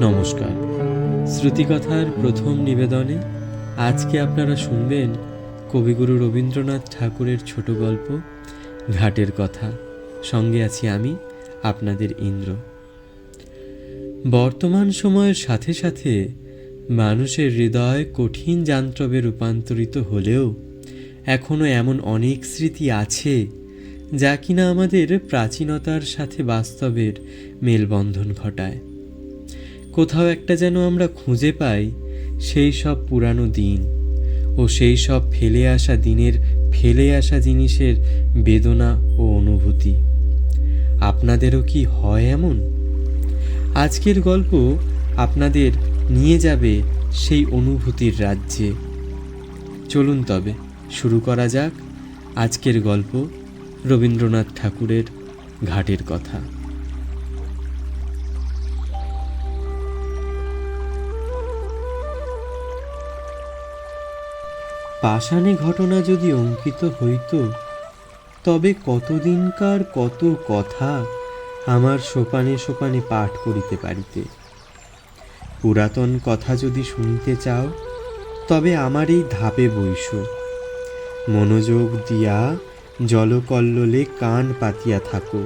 নমস্কার। শ্রুতিকথার প্রথম নিবেদনে আজকে আপনারা শুনবেন কবিগুরু রবীন্দ্রনাথ ঠাকুরের ছোট গল্প, ঘাটের কথা। সঙ্গে আছি আমি, আপনাদের ইন্দ্র। বর্তমান সময়ের সাথে সাথে মানুষের হৃদয় কঠিন যান্ত্রবে রূপান্তরিত হলেও এখনও এমন অনেক স্মৃতি আছে যা কিনা আমাদের প্রাচীনতার সাথে বাস্তবের মেলবন্ধন ঘটায়। কোথাও একটা যেন আমরা খুঁজে পাই সেই সব পুরানো দিন ও সেই সব ফেলে আসা দিনের, ফেলে আসা জিনিসের বেদনা ও অনুভূতি। আপনাদেরও কি হয় এমন? আজকের গল্প আপনাদের নিয়ে যাবে সেই অনুভূতির রাজ্যে। চলুন তবে, শুরু করা যাক আজকের গল্প রবীন্দ্রনাথ ঠাকুরের ঘাটের কথা। পাষাণে ঘটনা যদি অঙ্কিত হইত, তবে কতদিনকার কত কথা আমার সোপানে সোপানে পাঠ করিতে পারিতে। পুরাতন কথা যদি শুনিতে চাও, তবে আমার এই ধাপে বইস মনোযোগ দিয়া জলকল্লোলে কান পাতিয়া থাকো।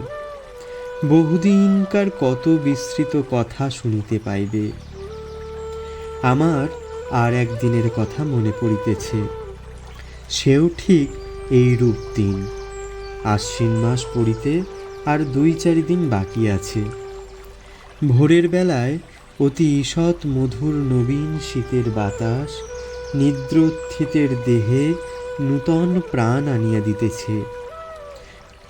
বহুদিনকার কত বিস্তৃত কথা শুনিতে পাইবে। আমার আর একদিনের কথা মনে পড়িতেছে। সেও ঠিক এই রূপ দিন। আশ্বিন মাস পড়িতে আর দুই চারি দিন বাকি আছে। ভোরের বেলায় অতি ঈষৎ মধুর নবীন শীতের বাতাস নিদ্রোত্থিতের দেহে নূতন প্রাণ আনিয়া দিতেছে।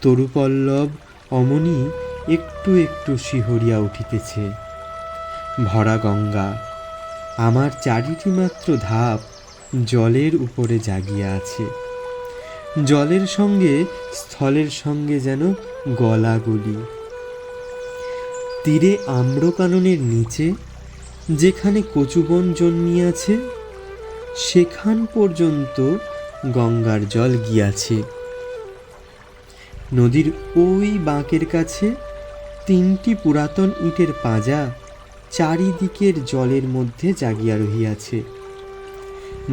তরুপল্লব অমনি একটু একটু শিহরিয়া উঠিতেছে। ভরা গঙ্গা, আমার চারিটি মাত্র ধাপ জলের উপরে জাগিয়া আছে। জলের সঙ্গে, স্থলের সঙ্গে যেন গলাগলি। তীরে আম্রকাননের নিচে, যেখানে কচুবন জন্মিয়াছে, সেখান পর্যন্ত গঙ্গার জল গিয়াছে। নদীর ওই বাঁকের কাছে তিনটি পুরাতন ইটের পাঁজা চারিদিকের জলের মধ্যে জাগিয়া রহিয়াছে।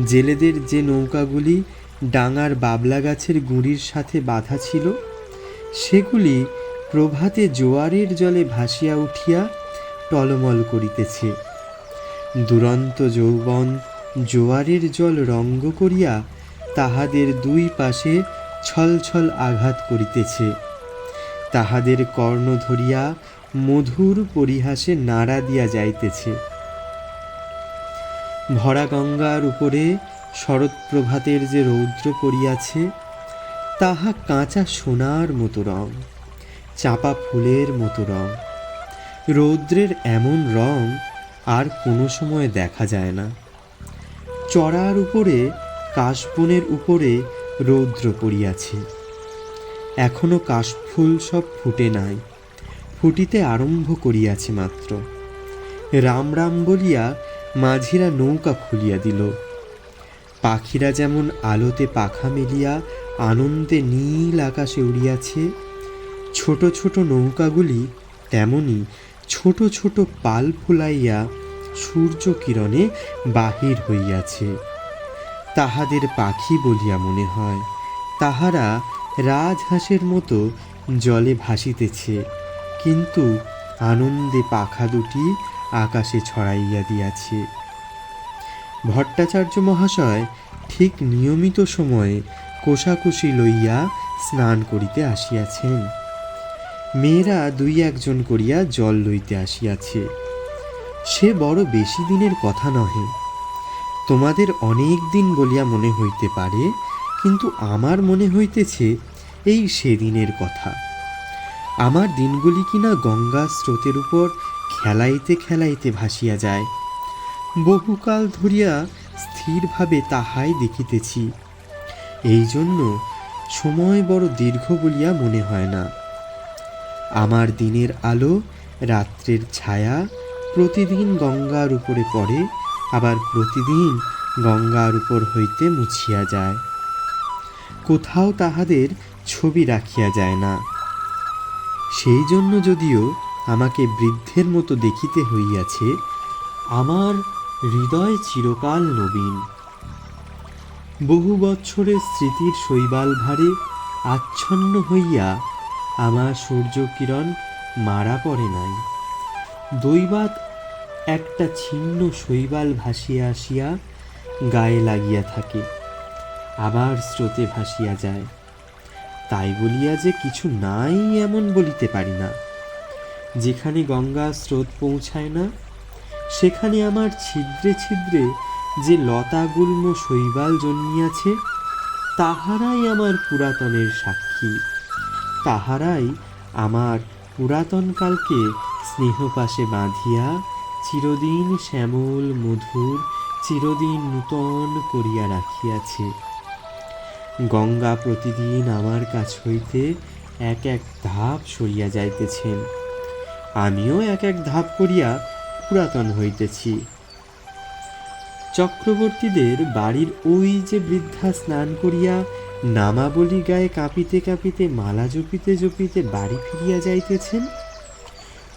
জেলেদের যে নৌকাগুলি ডাঙার বাবলা গাছের গুঁড়ির সাথে বাঁধা ছিল, সেগুলি প্রভাতে জোয়ারের জলে ভাসিয়া উঠিয়া টলমল করিতেছে। দুরন্ত যৌবন জোয়ারের জল রঙ্গ করিয়া তাহাদের দুই পাশে ছলছল আঘাত করিতেছে। তাহাদের কর্ণ ধরিয়া মধুর পরিহাসে নাড়া দিয়া যাইতেছে। ভরা গঙ্গার উপরে শরৎপ্রভাতের যে রৌদ্র পড়িয়াছে, তাহা কাঁচা সোনার মতো রং, চাপা ফুলের মতো রং। রৌদ্রের এমন রং আর কোনো সময় দেখা যায় না। চড়ার উপরে, কাশবনের উপরে রৌদ্র পড়িয়াছে। এখনও কাশফুল সব ফুটে নাই, ফুটিতে আরম্ভ করিয়াছে মাত্র। রাম রাম বলিয়া মাঝিরা নৌকা খুলিয়া দিল। পাখিরা যেমন আলোতে পাখা মেলিয়া আনন্দে নীল আকাশে উড়িয়াছে, ছোট ছোট নৌকাগুলি তেমনি ছোট ছোট পাল ফুলাইয়া সূর্য কিরণে বাহির হইয়াছে। তাহাদের পাখি বলিয়া মনে হয়, তাহারা রাজহাঁসের মতো জলে ভাসিতেছে, কিন্তু আনন্দে পাখা দুটি আকাশে ছড়াইয়া দিয়াছে। ভট্টাচার্য মহাশয় ঠিক নিয়মিত সময়ে কোষাকুষি লইয়া স্নান করিতে আসিয়াছেন। মেয়েরা দুই একজন করিয়া জল লইতে আসিয়াছে। সে বড় বেশি দিনের কথা নহে। তোমাদের অনেক দিন বলিয়া মনে হইতে পারে, কিন্তু আমার মনে হইতেছে এই সেদিনের কথা। আমার দিনগুলি কিনা গঙ্গা স্রোতের উপর খেলাইতে খেলাইতে ভাসিয়া যায়। বহুকাল ধরিয়া স্থিরভাবে তাহাই দেখিতেছি। এই জন্য সময় বড় দীর্ঘ বলিয়া মনে হয় না। আমার দিনের আলো রাত্রের ছায়া প্রতিদিন গঙ্গার উপরে পড়ে, আবার প্রতিদিন গঙ্গার উপর হইতে মুছিয়া যায়। কোথাও তাহাদের ছবি রাখিয়া যায় না। সেই জন্য যদিও আমাকে বৃদ্ধের মতো দেখিতে হইয়াছে, আমার হৃদয় চিরকাল নবীন। বহু বৎসরের স্মৃতির শৈবাল ভারে আচ্ছন্ন হইয়া আমার সূর্যকিরণ মারা পড়ে নাই। দৈবাত একটা ছিন্ন শৈবাল ভাসিয়া আসিয়া গায়ে লাগিয়া থাকে, আবার স্রোতে ভাসিয়া যায়। তাই বলিয়া যে কিছু নাই এমন বলিতে পারি না। যেখানে গঙ্গা স্রোত পৌঁছায় না, সেখানে আমার ছিদ্রে ছিদ্রে যে লতাগুল্ম শৈবাল জন্মিয়াছে, তাহারাই আমার পুরাতনের সাক্ষী। তাহারাই আমার পুরাতনকালকে স্নেহপাশে বাঁধিয়া চিরদিন শ্যামল, মধুর, চিরদিন নূতন করিয়া রাখিয়াছে। গঙ্গা প্রতিদিন আমার কাছ হইতে এক এক ধাপ সরিয়া যাইতেছেন। আমিও এক এক ধাপ করিয়া পুরাতন হইতেছি। চক্রবর্তীদের বাড়ির ওই যে বৃদ্ধা স্নান করিয়া নামাবলী গায়ে কাঁপিতে কাঁপিতে, মালা জপিতে জপিতে বাড়ি ফিরিয়া যাইতেছেন,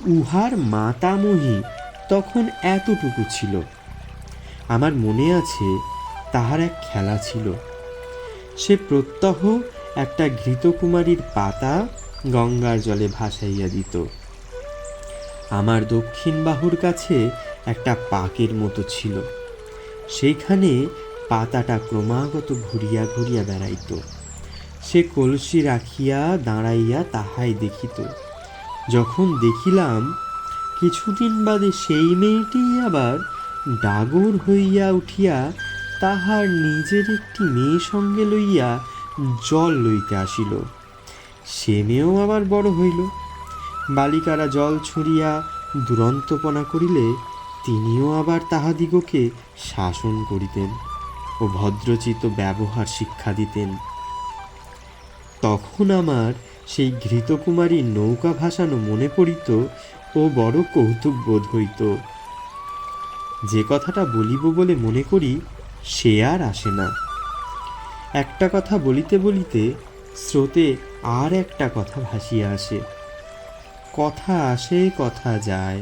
উহার মাতামহী তখন এতটুকু ছিল। আমার মনে আছে তাহার এক খেলা ছিল। সে প্রত্যহ একটা ঘৃতকুমারীর পাতা গঙ্গার জলে ভাসাইয়া দিত। আমার দক্ষিণ বাহুর কাছে একটা পাকের মতো ছিল। সেইখানে পাতাটা ক্রমাগত ঘুরিয়া ঘুরিয়া বেড়াইত। সে কলসি রাখিয়া দাঁড়াইয়া তাহাই দেখিত। যখন দেখিলাম, কিছুদিন বাদে সেই মেয়েটি আবার ডাগর হইয়া উঠিয়া তাহার নিজের একটি মেয়ে সঙ্গে লইয়া জল লইতে আসিল। সে মেয়েও আবার বড় হইল। বালিকারা জল ছুঁড়িয়া দুরন্তপনা করিলে তিনিও আবার তাহাদিগকে শাসন করিতেন ও ভদ্রচিত ব্যবহার শিক্ষা দিতেন। তখন আমার সেই ঘৃতকুমারী নৌকা ভাসানো মনে পড়িত ও বড় কৌতুক বোধ হইত। যে কথাটা বলিব বলে মনে করি, সে আর আসে না। একটা কথা বলিতে বলিতে স্রোতে আর একটা কথা ভাসিয়া আসে। কথা আসে কথা যায়,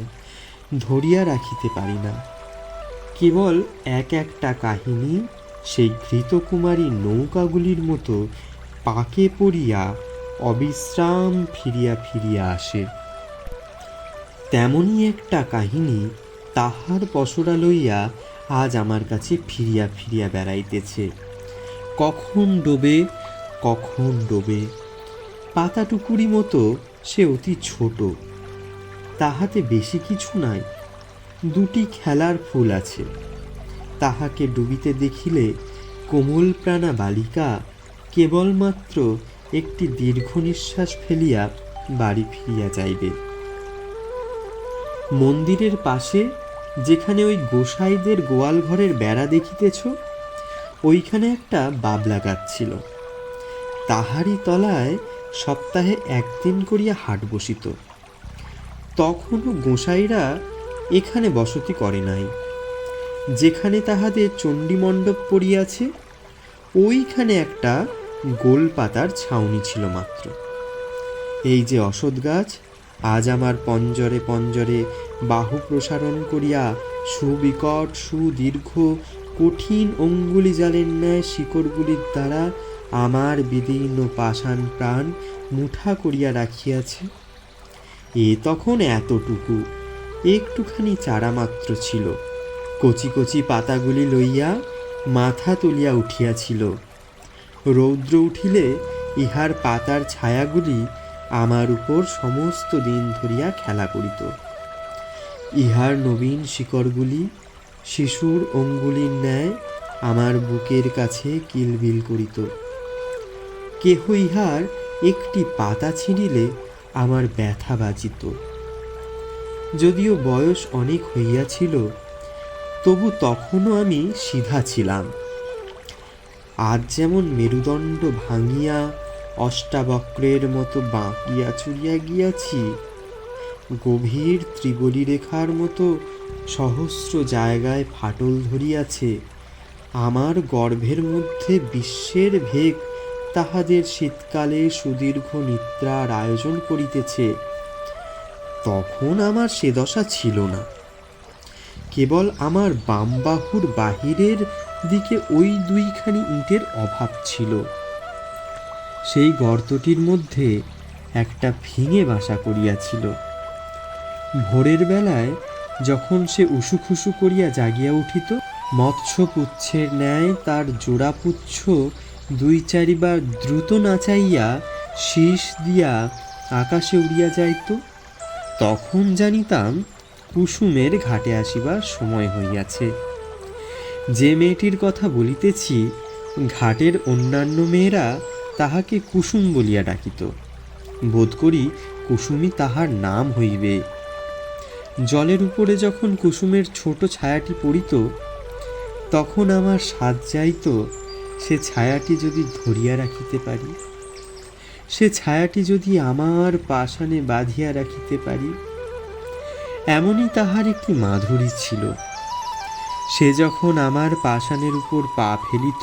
ধরিয়া রাখিতে পারি না। কেবল এক একটা কাহিনী সেই ঘৃতকুমারী নৌকাগুলির মতো পাকে পড়িয়া অবিশ্রাম ফিরিয়া ফিরিয়া আসে। তেমনই একটা কাহিনী তাহার পসরা লইয়া আজ আমার কাছে ফিরিয়া ফিরিয়া বেড়াইতেছে। কখন ডোবে কখন ডোবে, পাতাটুকুরি মতো সে অতি ছোট। তাহাতে বেশি কিছু নাই, দুটি খেলার ফুল আছে। তাহাকে ডুবিতে দেখিলে কোমল প্রাণা বালিকা কেবলমাত্র একটি দীর্ঘ নিঃশ্বাস ফেলিয়া বাড়ি ফিরিয়া যাইবে। মন্দিরের পাশে যেখানে ওই গোসাইদের গোয়াল ঘরের বেড়া দেখিতেছ, ওইখানে একটা বাবলা গাছ ছিল। তাহারই তলায় সপ্তাহে একদিন করিয়া হাট বসিত। তখনও গোসাইরা এখানে বসতি করে নাই। যেখানে তাহাদের চণ্ডীমণ্ডপ পড়িয়াছে, ওইখানে একটা গোল পাতার ছাউনি ছিল মাত্র। এই যে অসৎ গাছ, আজ আমার পঞ্জরে পঞ্জরে বাহু প্রসারণ করিয়া সুবিকট, সুদীর্ঘ, কঠিন অঙ্গুলি জালের ন্যায় শিকড়গুলির দ্বারা আমার বিদীর্ণ পাষাণ প্রাণ মুঠা করিয়া রাখিয়াছে। এ তখন এতটুকু, একটুখানি চারা মাত্র ছিল। কচি কচি পাতাগুলি লইয়া মাথা তুলিয়া উঠিয়াছিল। রৌদ্র উঠিলে ইহার পাতার ছায়াগুলি আমার উপর সমস্ত দিন ধরিয়া খেলা করিত। ইহার নবীন শিকড়গুলি, শিশুর অঙ্গুলির ন্যায় আমার বুকের কাছে কিলবিল করিত। কেহ ইহার একটি পাতা ছিঁড়িলে আমার ব্যথা বাজিত। যদিও বয়স অনেক হইয়াছিল, তবু তখনও আমি সিধা ছিলাম। আজ যেমন মেরুদণ্ড ভাঙিয়া অষ্টাবক্রের মতো বাঁকিয়া চুরিয়া গিয়াছি, গভীর ত্রিবলী রেখার মতো সহস্র জায়গায় ফাটল ধরিয়াছে, আমার গর্ভের মধ্যে বিশ্বের ভেগ তাহাদের শীতকালে সুদীর্ঘ নিদ্রার আয়োজন করিতেছে। তখন আমার সে দশা ছিল না। কেবল আমার বাম বাহুর বাহিরের দিকে ওই দুইখানি ইটের অভাব ছিল। সেই গর্তটির মধ্যে একটা ফিঙে বাসা করিয়াছিল। ভোরের বেলায় যখন সে উসুখুসু করিয়া জাগিয়া উঠিত, মৎস্যপুচ্ছের ন্যায় তার জোড়াপুচ্ছ দুই চারিবার দ্রুত নাচাইয়া শীষ দিয়া আকাশে উড়িয়া যাইত, তখন জানিতাম কুসুমের ঘাটে আসিবার সময় হইয়াছে। যে মেয়েটির কথা বলিতেছি, ঘাটের অন্যান্য মেয়েরা তাহাকে কুসুম বলিয়া ডাকিত। বোধ করি কুসুমই তাহার নাম হইবে। জলের উপরে যখন কুসুমের ছোট ছায়াটি পড়িত, তখন আমার সাজ যাইত সে ছায়াটি যদি ধরিয়া রাখিতে পারি, সে ছায়াটি যদি আমার পাষাণে বাঁধিয়া রাখিতে পারি, এমনই তাহার একটি মাধুরী ছিল। সে যখন আমার পাষাণের উপর পা ফেলিত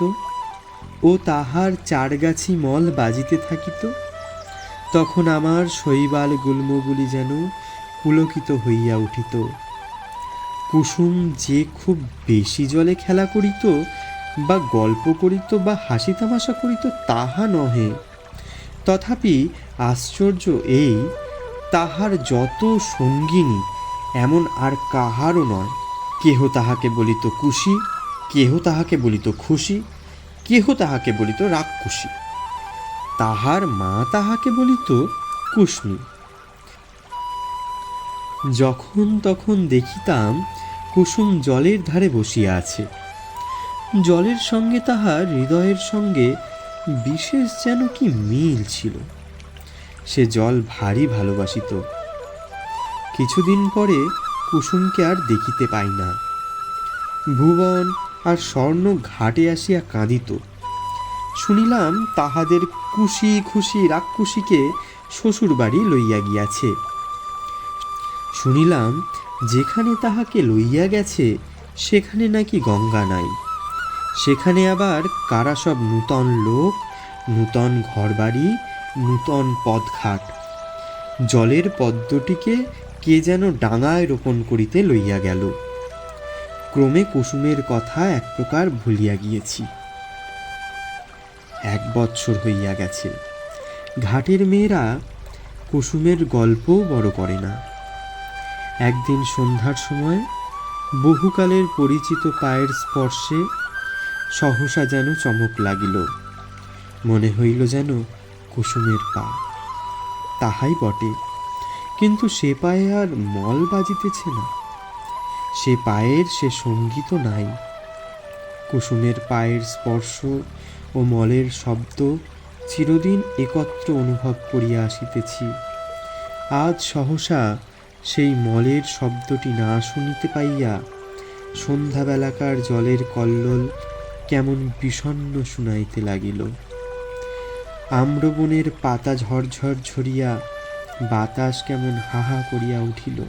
ও তাহার চারগাছি মল বাজিতে থাকিত, তখন আমার শৈবাল গুল্মগুলি যেন পুলকিত হইয়া উঠিত। কুসুম যে খুব বেশি জলে খেলা করিত বা গল্প করিত বা হাসি তামাশা করিত তাহা নহে। তথাপি আশ্চর্য এই, তাহার যত সঙ্গিনী, এমন আর কাহারও নয়। কেহ তাহাকে বলিত কুশি, কেহ তাহাকে বলিত খুশি, কেহ তাহাকে বলিত রাক্ষসী। তাহার মা তাহাকে বলিত কুষ্ণী। যখন তখন দেখিতাম কুসুম জলের ধারে বসিয়া আছে। জলের সঙ্গে তাহার হৃদয়ের সঙ্গে বিশেষ যেন কি মিল ছিল। সে জল ভারী ভালোবাসিত। কিছুদিন পরে কুসুমকে আর দেখিতে পাই না। ভুবন আর স্বর্ণ ঘাটে আসিয়া কাঁদিত। শুনিলাম তাহাদের খুশি খুশি রাক্ষসীকে শ্বশুর বাড়ি লইয়া গিয়াছে। শুনিলাম যেখানে তাহাকে লইয়া গেছে, সেখানে নাকি গঙ্গা নাই। সেখানে আবার কারা সব নূতন লোক, নূতন ঘরবাড়ি, নূতন পথঘাট? জলের পদ্মটিকে কে যেন ডাঙায় রোপণ করিতে লইয়া গেল। ক্রমে কুসুমের কথা এক প্রকার ভুলিয়া গিয়েছি। এক বৎসর হইয়া গেছে। ঘাটের মেয়েরা কুসুমের গল্পও বড় করে না। একদিন সন্ধ্যার সময় বহুকালের পরিচিত পায়ের স্পর্শে সহসা যেন চমক লাগিল। মনে হইল যেন কুসুমের পা। তাহাই বটে। কিন্তু সে পায়ে আর মল বাজিতেছে না। সে পায়ের সে সংগীত নাই। কুসুমের পায়ের স্পর্শ ও মলের শব্দ চিরদিন একত্র অনুভব করিয়া আসিতেছি। আজ সহসা সেই মলের শব্দটি না শুনিতে পাইয়া সন্ধ্যাবেলাকার জলের কল্লোল কেমন বিষণ্ণ শুনাইতে লাগিল। আম্রবনের পাতা ঝরঝর ঝরিয়া বাতাস কেমন হাহা করিয়া উঠিল।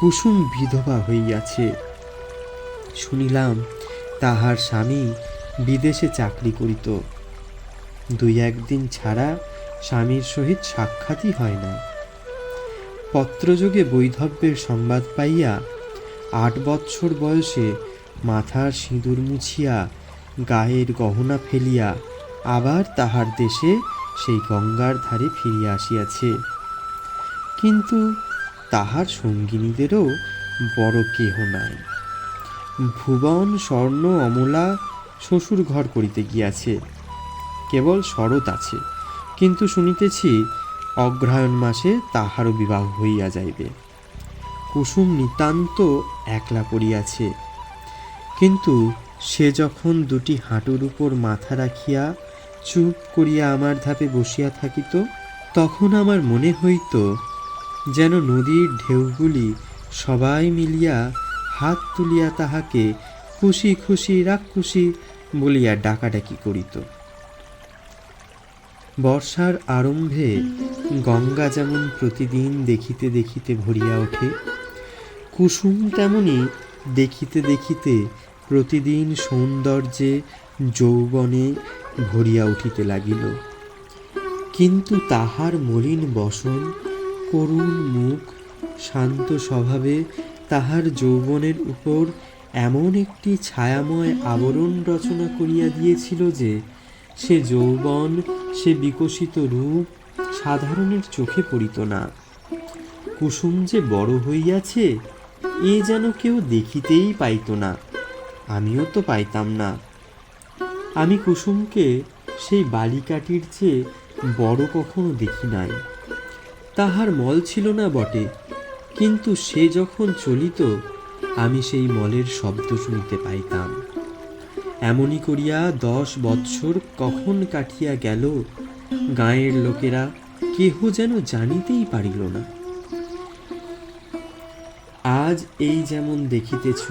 কুসুম বিধবা হইয়াছে। শুনিলাম তাহার স্বামী বিদেশে চাকরি করিত। দুই একদিন ছাড়া স্বামীর সহিত সাক্ষাৎই হয় না। পত্রযোগে বৈধব্যের সংবাদ পাইয়া আট বৎসর বয়সে মাথার সিঁদুর মুছিয়া, গায়ের গহনা ফেলিয়া, আবার তাহার দেশে সেই গঙ্গার ধারে ফিরিয়া আসিয়াছে। কিন্তু তাহার সঙ্গিনীদেরও বড় কেহ নাই। ভুবন, স্বর্ণ, অমলা শ্বশুর ঘর করিতে গিয়াছে। কেবল শরৎ আছে। কিন্তু শুনিতেছি অগ্রহায়ণ মাসে তাহারও বিবাহ হইয়া যাইবে। কুসুম নিতান্ত একলা পড়িয়াছে। কিন্তু সে যখন দুটি হাঁটুর উপর মাথা রাখিয়া চুপ করিয়া আমার ধাপে বসিয়া থাকিত, তখন আমার মনে হইত যেন নদীর ঢেউগুলি সবাই মিলিয়া হাত তুলিয়া তাহাকে খুশি খুশি রাগ খুশি বলিয়া ডাকাডাকি করিত। বর্ষার আরম্ভে গঙ্গা যেমন প্রতিদিন দেখিতে দেখিতে ভরিয়া ওঠে, কুসুম তেমনি দেখিতে দেখিতে প্রতিদিন সৌন্দর্যে যৌবনে ভরিয়া উঠিতে লাগিল। কিন্তু তাহার মলিন বসন, করুণ মুখ, শান্ত স্বভাবে তাহার যৌবনের উপর এমন একটি ছায়াময় আবরণ রচনা করিয়া দিয়েছিল যে, সে যৌবন, সে বিকশিত রূপ সাধারণের চোখে পড়িত না। কুসুম যে বড় হইয়াছে এ যেন কেউ দেখিতেই পাইত না। আমিও তো পাইতাম না। আমি কুসুমকে সেই বালিকাটির চেয়ে বড় কখনো দেখি নাই। তাহার মল ছিল না বটে, কিন্তু সে যখন চলিত, আমি সেই মলের শব্দ শুনিতে পাইতাম। এমনি করিয়া দশ বৎসর কখন কাটিয়া গেল, গাঁয়ের লোকেরা কেহ যেন জানিতেই পারিল না। আজ এই যেমন দেখিতেছ,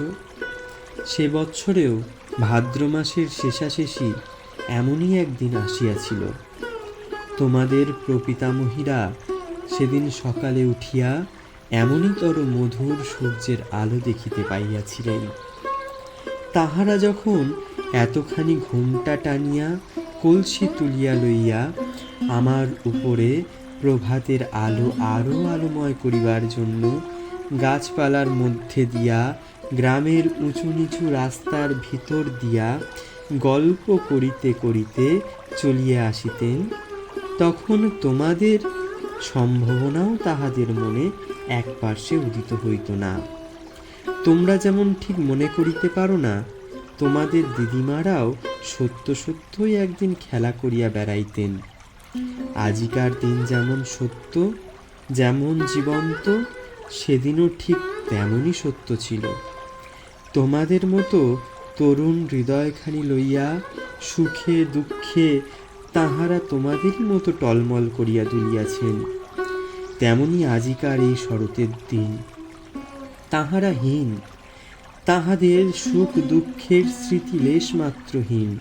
সে বৎসরেও ভাদ্র মাসের শেষাশেষি এমনই একদিন আসিয়াছিল। তোমাদের প্রপিতামহীরা সেদিন সকালে উঠিয়া এমনইতর মধুর সূর্যের আলো দেখিতে পাইয়াছিলেন। তাহারা যখন এতখানি ঘুমটা টানিয়া কলসি তুলিয়া লইয়া আমার উপরে প্রভাতের আলো আরও আলোময় করিবার জন্য গাছপালার মধ্যে দিয়া, গ্রামের উঁচু নিচু রাস্তার ভিতর দিয়া গল্প করিতে করিতে চলিয়া আসিতেন। তখন তোমাদের সম্ভাবনাও তাহাদের মনে এক পার্শ্বে উদিত হইত না। তোমরা যেমন ঠিক মনে করিতে পারো না, তোমাদের দিদিমারাও সত্য সত্যই একদিন খেলা করিয়া বেড়াইতেন। আজিকার দিন যেমন সত্য, যেমন জীবন্ত সেদিনও ঠিক তেমনই সত্য ছিল। তোমাদের মতো তরুণ হৃদয়খানি লইয়া সুখে দুঃখে তাহারা তোমাদেরই মতো টলমল করিয়া তুলিয়াছেন। তেমনি আজিকার এই শরতের দিন। তাহারা হীন। তাহাদের সুখ দুঃখের স্মৃতি লেশমাত্রহীন।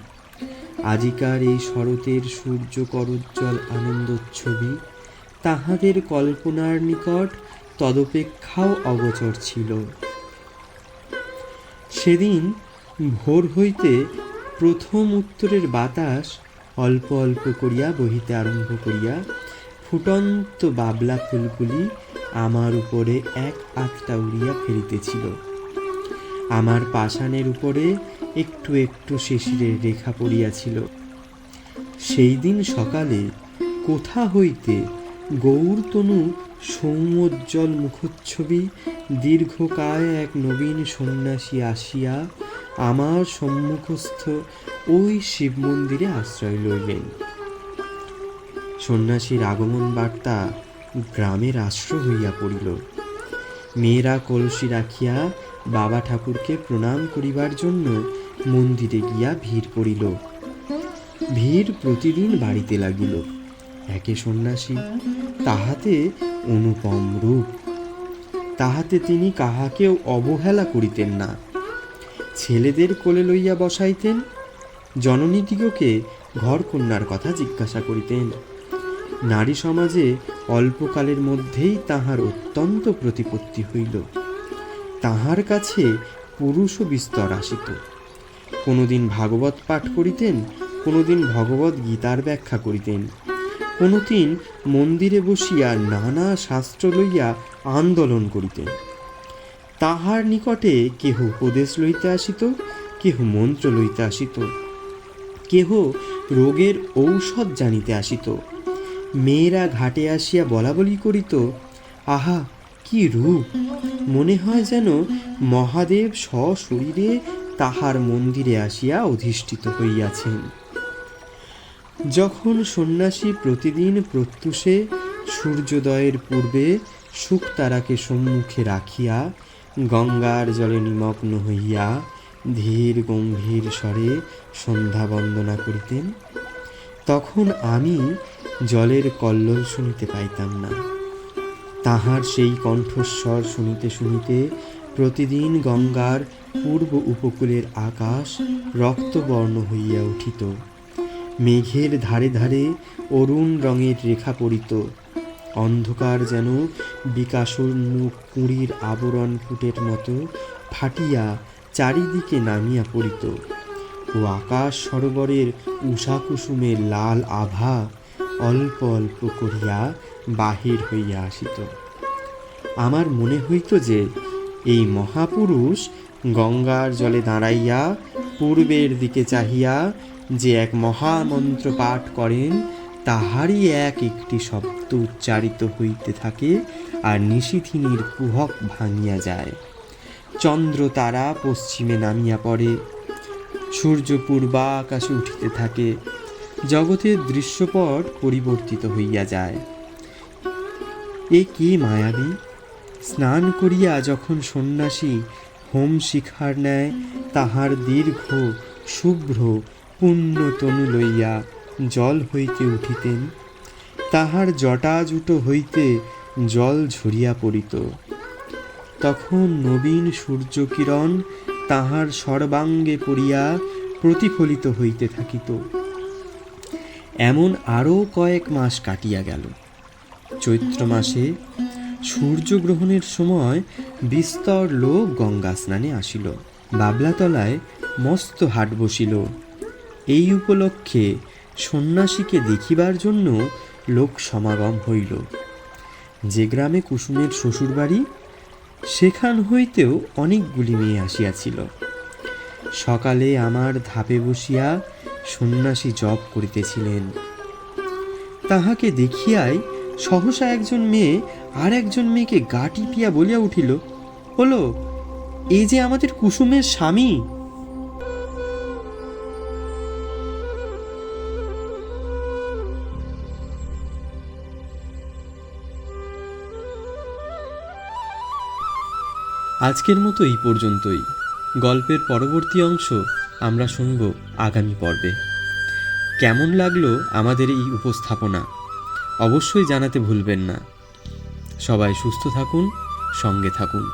আজিকার এই শরতের সূর্য করুজ্জ্বল আনন্দোচ্ছবি তাহাদের কল্পনার নিকট তদপেক্ষাও অগোচর ছিল। সেদিন ভোর হইতে প্রথম উত্তরের বাতাস অল্প অল্প করিয়া বহিতে আরম্ভ করিয়া ফুটন্ত বাবলা ফুলগুলি আমার উপরে এক আতটা উড়িয়া ফেলিতেছিল। আমার পাষাণের উপরে একটু একটু শিশিরের রেখা পড়িয়াছিল। সেই দিন সকালে কোথা হইতে গৌরতনু সৌমোজ্জ্বল মুখচ্ছবি, দীর্ঘকায় এক নবীন সন্ন্যাসী আসিয়া আমার সম্মুখস্থ ওই শিব মন্দিরে আশ্রয় লইলেন। সন্ন্যাসীর আগমন বার্তা গ্রামের আশ্র হইয়া পড়িল। মেয়েরা কলসি রাখিয়া বাবা ঠাকুরকে প্রণাম করিবার জন্য মন্দিরে গিয়া ভিড় করিল। ভিড় প্রতিদিন বাড়িতে লাগিল। একে সন্ন্যাসী তাহাতে অনুপম রূপ। তাহাতে তিনি কাহাকেও অবহেলা করিতেন না। ছেলেদের কোলে লইয়া বসাইতেন। জননীদিগকে ঘর কন্যার কথা জিজ্ঞাসা করিতেন। নারী সমাজে অল্পকালের মধ্যেই তাহার অত্যন্ত প্রতিপত্তি হইল। তাহার কাছে পুরুষও বিস্তর আসিত। কোনোদিন ভাগবত পাঠ করিতেন, কোনোদিন ভগবত গীতার ব্যাখ্যা করিতেন। কোনোদিন মন্দিরে বসিয়া নানা শাস্ত্র লইয়া আন্দোলন করিতেন। তাহার নিকটে কেহ উপদেশ লইতে আসিত, কেহ মন্ত্র লইতে আসিত, কেহ রোগের ঔষধ জানিতে আসিত। মেয়েরা ঘাটে আসিয়া বলা বলি করিত, আহা, কি রূপ! মনে হয় যেন মহাদেব সশরীরে তাহার মন্দিরে আসিয়া অধিষ্ঠিত হইয়াছেন। যখন সন্ন্যাসী প্রতিদিন প্রত্যুষে সূর্যোদয়ের পূর্বে শুকতারাকে সম্মুখে রাখিয়া গঙ্গার জলে নিমগ্ন হইয়া ধীর গম্ভীর স্বরে সন্ধ্যা বন্দনা করিতেন, তখন আমি জলের কল্লোল শুনিতে পাইতাম না। তাহার সেই কণ্ঠস্বর শুনিতে শুনিতে প্রতিদিন গঙ্গার পূর্ব উপকূলের আকাশ রক্তবর্ণ হইয়া উঠিত। মেঘের ধারে ধারে অরুণ রঙের রেখা পড়িত। অন্ধকার যেন বিকাশোন্মুখ কুঁড়ির আবরণ ফুটের মতো ফাটিয়া চারিদিকে নামিয়া পড়িত। ও আকাশ সরোবরের উষাকুসুমের লাল আভা অল্প অল্প করিয়া বাহির হইয়া আসিত। আমার মনে হইত যে, এই মহাপুরুষ গঙ্গার জলে দাঁড়াইয়া পূর্বের দিকে চাহিয়া যে এক মহামন্ত্র পাঠ করেন, তাহারই এক একটি শব্দ উচ্চারিত হইতে থাকে আর নিশিথিনীর কুহক ভাঙিয়া যায়। চন্দ্র তারা পশ্চিমে নামিয়া পড়ে, সূর্য পূর্বা আকাশে উঠিতে থাকে, জগতের দৃশ্যপট পরিবর্তিত হইয়া যায়। এ কি মায়াবী! স্নান করিয়া যখন সন্ন্যাসী হোম শিখার ন্যায় তাহার দীর্ঘ, শুভ্র, পুণ্য তনু লইয়া জল হইতে উঠিতেন। তাহার জটাজুটো হইতে জল ঝরিয়া পড়িত। তখন নবীন সূর্যকিরণ তাহার সর্বাঙ্গে পড়িয়া প্রতিফলিত হইতে থাকিত। এমন আরও কয়েক মাস কাটিয়া গেল। চৈত্র মাসে সূর্যগ্রহণের সময় বিস্তর লোক গঙ্গা স্নানে আসিল। বাবলাতলায় মস্ত হাট বসিল। এই উপলক্ষে সন্ন্যাসীকে দেখিবার জন্য লোক সমাগম হইল। যে গ্রামে কুসুমের শ্বশুরবাড়ি, সেখান হইতেও অনেকগুলি মেয়ে আসিয়াছিল। সকালে আমার ধাপে বসিয়া সন্ন্যাসী জপ করিতেছিলেন। তাহাকে দেখিয়াই সহসা একজন মেয়ে আর একজন মেয়েকে গা টিপিয়া বলিয়া উঠিল, হলো, এই যে আমাদের কুসুমের স্বামী? আজকের মতো এই পর্যন্তই। গল্পের পরবর্তী অংশ আমরা শুনব আগামী পর্বে। কেমন লাগল আমাদের এই উপস্থাপনা? অবশ্যই জানাতে ভুলবেন না। সবাই সুস্থ থাকুন সঙ্গে থাকুন।